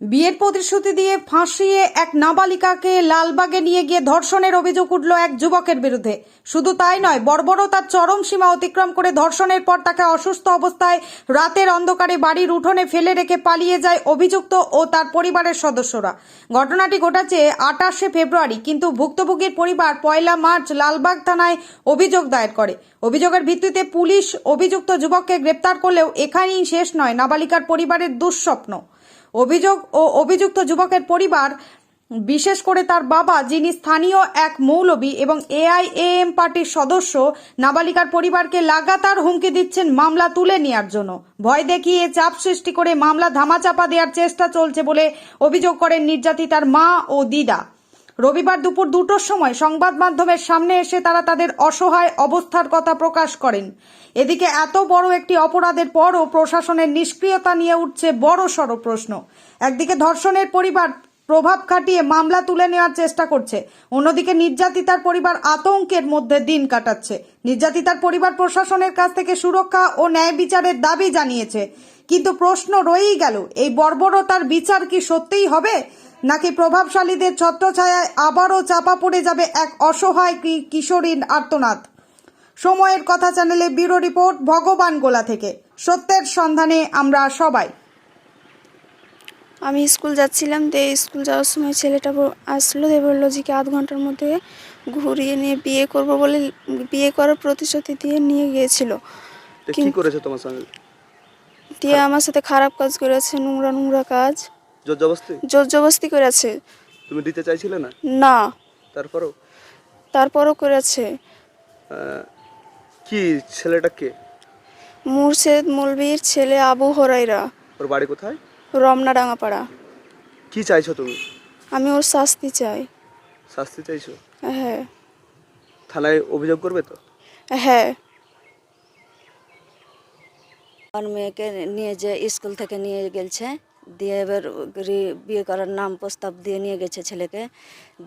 বিয়ের প্রতিশ্রুতি দিয়ে ফাঁসিয়ে এক নাবালিকাকে লালবাগে নিয়ে গিয়ে ধর্ষণের অভিযোগ উঠল এক যুবকের বিরুদ্ধে। শুধু তাই নয়, বর্বরতার চরম সীমা অতিক্রম করে ধর্ষণের পর তাকে অসুস্থ অবস্থায় রাতের অন্ধকারে বাড়ির উঠোনে ফেলে রেখে পালিয়ে যায় অভিযুক্ত ও তার পরিবারের সদস্যরা। ঘটনাটি ঘটেছে আটাশে ফেব্রুয়ারি, কিন্তু ভুক্তভোগীর পরিবার পয়লা মার্চ লালবাগ থানায় অভিযোগ দায়ের করে। অভিযোগের ভিত্তিতে পুলিশ অভিযুক্ত যুবককে গ্রেপ্তার করলেও এখানেই শেষ নয়। নাবালিকার পরিবারের দুঃস্বপ্ন। অভিযোগ ও অভিযুক্ত যুবকের পরিবার, বিশেষ করে তার বাবা, যিনি স্থানীয় এক মৌলবী এবং এআইএএম পার্টির সদস্য, নাবালিকার পরিবারকে লাগাতার হুমকি দিচ্ছেন মামলা তুলে নেওয়ার জন্য। ভয় দেখিয়ে চাপ সৃষ্টি করে মামলা ধামাচাপা দেওয়ার চেষ্টা চলছে বলে অভিযোগ করেন নির্যাতিতার মা ও দিদা। রবিবার দুপুর দুটোর সময় সংবাদ মাধ্যমের সামনে এসে তারা তাদের অসহায় অবস্থার কথা প্রকাশ করেন। এদিকে এত বড় একটি অপরাধের পরও প্রশাসনের নিষ্ক্রিয়তা নিয়ে উঠছে বড় সড় প্রশ্ন। একদিকে ধর্ষণের পরিবার প্রভাব খাটিয়ে মামলা তুলে নেওয়ার চেষ্টা করছে, অন্যদিকে নির্যাতিতার পরিবার আতঙ্কের মধ্যে দিন কাটাচ্ছে। নির্যাতিতার পরিবার প্রশাসনের কাছ থেকে সুরক্ষা ও ন্যায় বিচারের দাবি জানিয়েছে। কিন্তু প্রশ্ন রয়েই গেল, এই বর্বরতার বিচার কি সত্যিই হবে? নাকি প্রভাবশালীদের ছত্রছায়ায় আবারও চাপা পড়ে যাবে এক অসহায় কি- কিশোরীর আর্তনাদ? সময়ের কথা চ্যানেলে ব্যুরো রিপোর্ট ভগবান গোলা থেকে। সত্যের সন্ধানে আমরা সবাই। আমি স্কুল যাচ্ছিলাম দিয়ে স্কুল যাওয়ার সময় ছেলেটা আসলো দিয়ে বলল যে কি আধ ঘণ্টার মধ্যে ঘুরিয়ে নিয়ে বিয়ে করব বলে বিয়ে করার প্রতিশ্রুতি দিয়ে নিয়ে গিয়েছিল। কি করেছে তোমার সঙ্গে দিয়ে আমার সাথে খারাপ কাজ করেছে নোংরা নোংরা কাজ। জোর জবস্তি জোর জবস্তি করেছে। তুমি দিতে চাইছিলে না? না। তারপরও? তারপরও করেছে। কি ছেলেটা কে? মুর্শেদ মৌলবীর ছেলে আবু হরাইরা ওর বাড়ি কোথায়? রমনা ডাঙাপাড়া। কি চাইছো তুমি? আমি ওর শাস্তি চাই। শাস্তি চাইছো? হ্যাঁ। থানায় অভিযোগ করবে তো? হ্যাঁ। আমার মেয়েকে নিয়ে যে স্কুল থেকে নিয়ে গেছে দিয়ে এবার বিয়ে করার নাম প্রস্তাব দিয়ে নিয়ে গেছে ছেলেকে।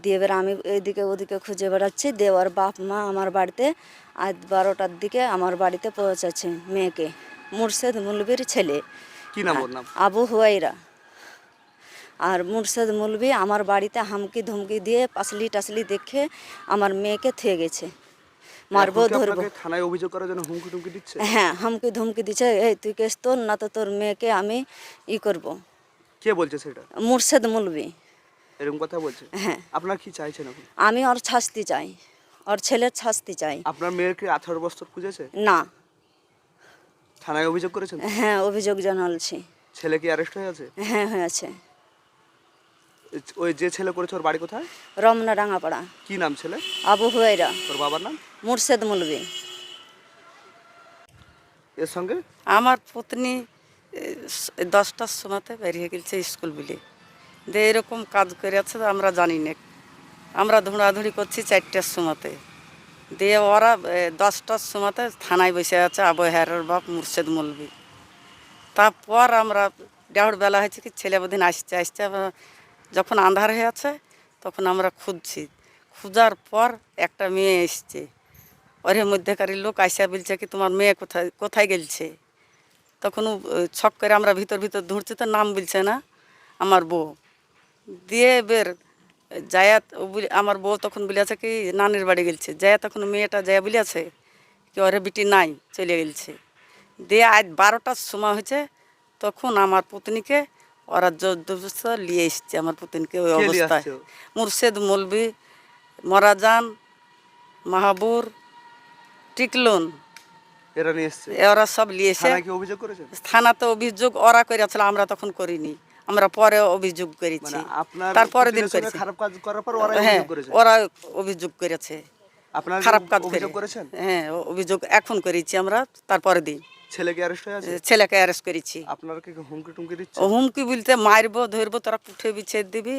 দিয়ে এবার আমি এদিকে ওদিকে খুঁজে বেড়াচ্ছি। দিয়ে ওর বাপ মা আমার বাড়িতে আজ বারোটার দিকে আমার বাড়িতে পৌঁছাচ্ছে মেয়েকে। মুর্শেদ মুলবির ছেলে। কি নাম ওর নাম? আবু হুয়াইরা। আর মুর্শেদ মুলবি আমার বাড়িতে হামকি ধমকি দিয়ে পাসলি টাসলি দেখে আমার মেয়েকে থুয়ে গেছে। মারবো ধরবো। থানায় অভিযোগ করার জন্য হুমকি টুমকি দিচ্ছে? হ্যাঁ হামকি ধমকি দিচ্ছে। এই তুই কেস তোর না তো তোর মেয়েকে আমি ই করব। কে বলছে সেটা? মুর্শেদ মুলবি। এরকম কথা বলছে? হ্যাঁ। আপনার কি চাইছেন এখন? আমি ওর শাস্তি চাই। ওর ছেলের শাস্তি চাই। আপনার মেয়ের কি আঠারো বছর পুজেছে না। থানায় অভিযোগ করেছেন? হ্যাঁ অভিযোগ জানালছি। ছেলে কি অ্যারেস্ট হয়ে আছে? হ্যাঁ হয়েছে ওই যে ছেলে করেছে ওর বাড়ি কোথায়? রমনা ডাঙাপাড়া কি নাম ছেলে? আবু হুয়াইরা ওর বাবার নাম? মুর্শেদ মুলবি। এর সঙ্গে? আমার পত্নী দশটার সময়তে বেরিয়ে গেছে স্কুল বিলে। দিয়ে এরকম কাজ করে আছে আমরা জানি না। আমরা ধুঁড়াধুড়ি করছি চারটার সময়তে। দিয়ে ওরা দশটার সময়তে থানায় বসে আছে আবহাওয়ার বাপ মুর্শেদ মলবি। তারপর আমরা দেড় বেলা হয়েছে কি ছেলে বোধহয় আসছে আসছে যখন আন্ধার হয়ে আছে, তখন আমরা খুঁজছি। খুঁজার পর একটা মেয়ে এসছে। ওরে মধ্যেকারী লোক আইসা বলছে কি, তোমার মেয়ে কোথায় কোথায় গেলছে? তখন ছক করে আমরা ভিতর ভিতর ধরছি, তো নাম বলছে না, আমার বউ। দিয়ে এবার জায়াত আমার বউ তখন বলিয়াছে কি, নানির বাড়ি গেলছে। জায়া তখন মেয়েটা জায়া বলিয়াছে কি, ওরে বিটি নাই চলে গেলছে। দিয়ে আজ বারোটার সময় হয়েছে, তখন আমার পত্নীকে ওরা নিয়ে এসছে আমার পত্নীকে ওই অবস্থায়। মুর্শেদ মলবি মরাজান মাহাবুর টিকলুন। এরা সব নিয়ে এসে থানাতে অভিযোগ ওরা করেছিল আমরা তখন করিনি। আমরা পরে অভিযোগ করেছি। মানে তারপরে দিন করেছি। খারাপ কাজ করার পর ওরা হ্যাঁ অভিযোগ করেছে? ওরা অভিযোগ করেছে। আপনার খারাপ কাজ করেছেন? হ্যাঁ অভিযোগ এখন করেছি আমরা তারপরে দিন। ছেলেকে অ্যারেস্ট হয়ে আছে? ছেলেকে অ্যারেস্ট করেছি। আপনার কি হুমকি টুমকি দিচ্ছে? হুমকি বলতে মারবো ধরবো তোরা কুঠে বিচ্ছেদ দিবি।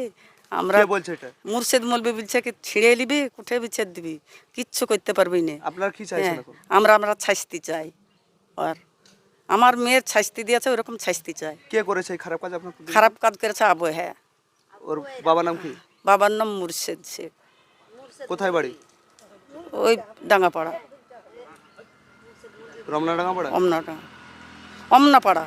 আমরা বলছে এটা? মুর্শেদ মলবি বলছে কি ছিঁড়ে নিবি কুঠে বিচ্ছেদ দিবি। কিচ্ছু করতে পারবি না। আপনার কি চাইছেন হ্যাঁ আমরা আমরা শাস্তি চাই। আর আমার মেয়ের শাস্তি দিয়েছে ওরকম শাস্তি চাই। কে করেছে খারাপ কাজ আপনার খারাপ কাজ করেছে আবু হ্যাঁ। ওর বাবার নাম কি? বাবার নাম মুর্শেদ শেখ। কোথায় বাড়ি? ওই ডাঙ্গাপাড়া। রমনাডাঙ্গা পাড়া? অমনাটা অমনাপাড়া